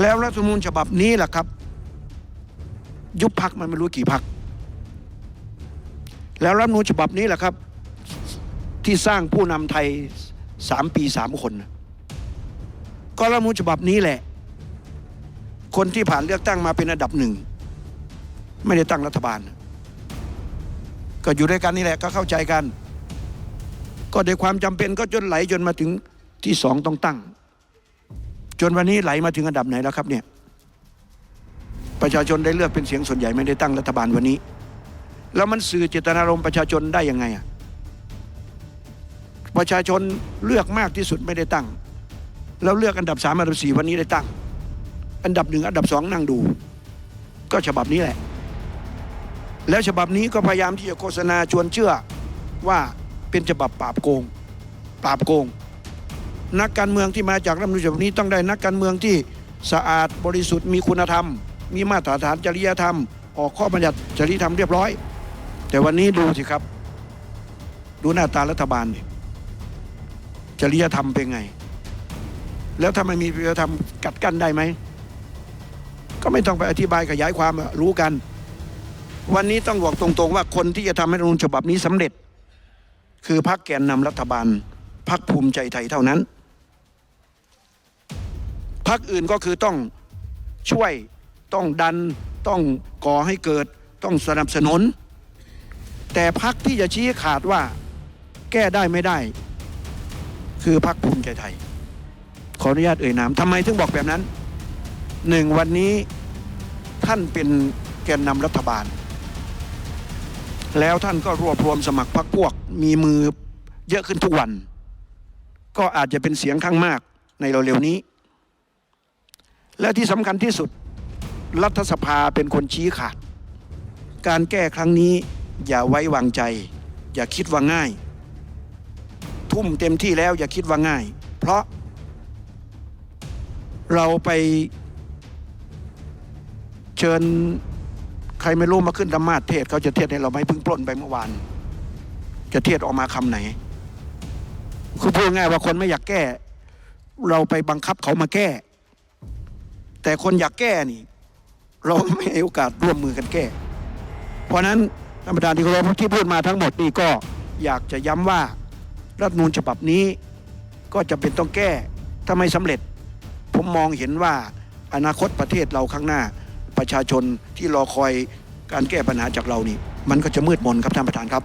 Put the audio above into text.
แล้วรัฐมนูญฉบับนี้แหละครับ ยุบพักมันไม่รู้กี่พัก แล้วรัฐมนูญฉบับนี้แหละครับ ที่สร้างผู้นำไทยสามปีสามคน ก็รัฐมนูญฉบับนี้แหละ คนที่ผ่านเลือกตั้งมาเป็นอันดับหนึ่ง ไม่ได้ตั้งรัฐบาล ก็อยู่ด้วยกันนี่แหละก็เข้าใจกัน ก็ด้วยความจำเป็นก็จนไหลจนมาถึงที่สองต้องตั้ง จนวันนี้ไหลมาถึงอันดับไหนแล้วครับเนี่ยประชาชนได้เลือกเป็นเสียงส่วนใหญ่ไม่ได้ตั้งรัฐบาลวันนี้ แล้วมันสื่อเจตนารมณ์ประชาชนได้ยังไงอะประชาชนเลือกมากที่สุดไม่ได้ตั้ง แล้วเลือกอันดับสามอันดับสี่วันนี้ได้ตั้ง อันดับหนึ่งอันดับสองนั่งดู ก็ฉบับนี้แหละ แล้วฉบับนี้ก็พยายามที่จะโฆษณาชวนเชื่อว่าเป็นฉบับปราบโกง ปราบโกง นักการเมืองที่มาจากรัฐธรรมนูญฉบับนี้ต้องได้นักการเมืองที่สะอาดบริสุทธิ์มีคุณธรรม มีมาตรฐานจริยธรรม ออกข้อบัญญัติจริยธรรมเรียบร้อย แต่วันนี้ดูสิครับ ดูหน้าตารัฐบาลนี่จริยธรรมเป็นไง แล้วถ้าไม่มีจริยธรรมกัดกั้นได้ไหม ก็ไม่ต้องไปอธิบายขยายความรู้กัน วันนี้ต้องบอกตรงๆ ว่าคนที่จะทำให้รัฐธรรมนูญฉบับนี้สำเร็จ คือพรรคแกนนำรัฐบาลพรรคภูมิใจไทยเท่านั้น พรรคอื่นก็คือต้องช่วยต้องดันต้องก่อให้เกิดต้องสนับสนุน แต่พรรคที่จะชี้ขาดว่าแก้ได้ไม่ได้ คือพรรคภูมิใจไทย ขออนุญาตเอ่ยนามทำไมถึงบอกแบบนั้นหนึ่งวันนี้ท่านเป็นแกนนำรัฐบาล แล้วท่านก็รวบรวมสมัครพรรคพวกมีมือเยอะขึ้นทุกวัน ก็อาจจะเป็นเสียงข้างมากในเร็วๆนี้ และที่สำคัญที่สุด รัฐสภาเป็นคนชี้ขาด การแก้ครั้งนี้อย่าไว้วางใจ อย่าคิดว่าง่าย ทุ่มเต็มที่แล้วอย่าคิดว่าง่าย เพราะ เราไปเชิญใครไม่รู้มาขึ้นธรรมาสเทศเขาจะเทศให้เราไหม่เพิ่งปล้นไปเมื่อวาน จะเทศออกมาคำไหน คือพูดง่ายว่าคนไม่อยากแก้ เราไปบังคับเขามาแก้ แต่คนอยากแก้นี่ เราไม่ให้โอกาสร่วมมือกันแก้ เพราะนั้นท่านประธานที่เคารพที่พูดมาทั้งหมดนี่ก็อยากจะย้ำว่ารัฐมนูญฉบับนี้ ก็จะเป็นต้องแก้ถ้าไม่สำเร็จ ผมมองเห็นว่าอนาคตประเทศเราข้างหน้าประชาชนที่รอคอยการแก้ปัญหาจากเรานี่ มันก็จะมืดมนครับท่านประธานครับ